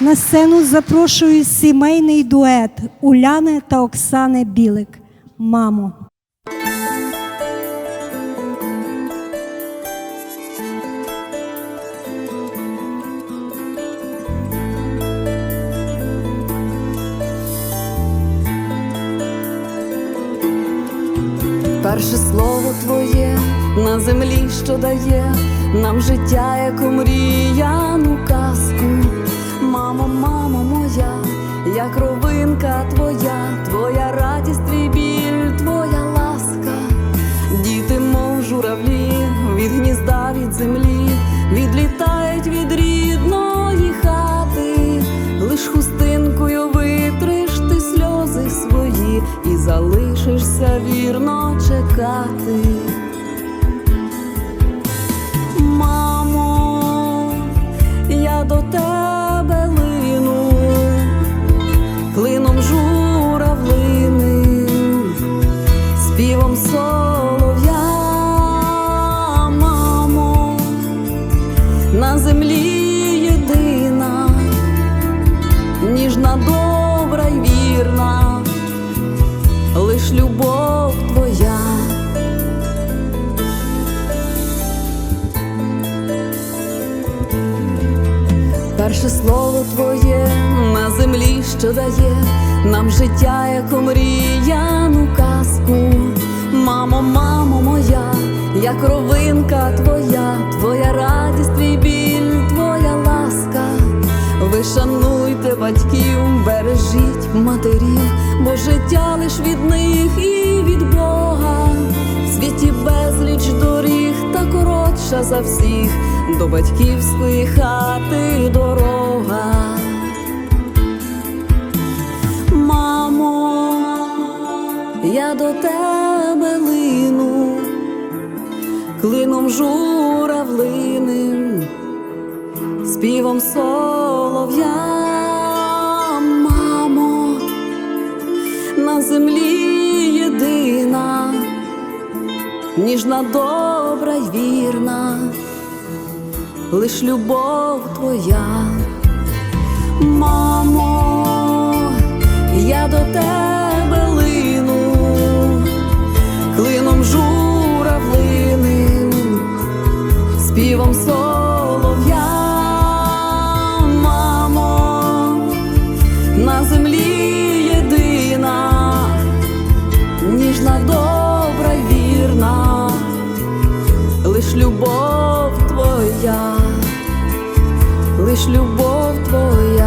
На сцену запрошую сімейний дует Уляни та Оксани Білик. Мамо. Перше слово твоє на землі, що дає нам життя, як мріяну казку. Мамо, мамо моя, як ровинка твоя, твоя радість, твій біль, твоя ласка. Діти, мов журавлі, від гнізда, від землі, відлітають від рідної хати, лиш хустинкою витриш ти сльози свої і залишишся вірно чекати. Перше слово твоє на землі, що дає нам життя, як мріяну казку. Мамо, мамо моя, як ровинка твоя, твоя радість, твій біль, твоя ласка. Ви шануйте батьків, бережіть матерів, бо життя лиш від них і від Бога. В світі безліч доріг та коротша за всіх до батьківської хати я до тебе лину, клином журавлиним, співом солов'я, мамо, на землі єдина, ніжна, добра й вірна, лиш любов твоя, мамо, я до тебе лиш любов твоя, лиш любов твоя.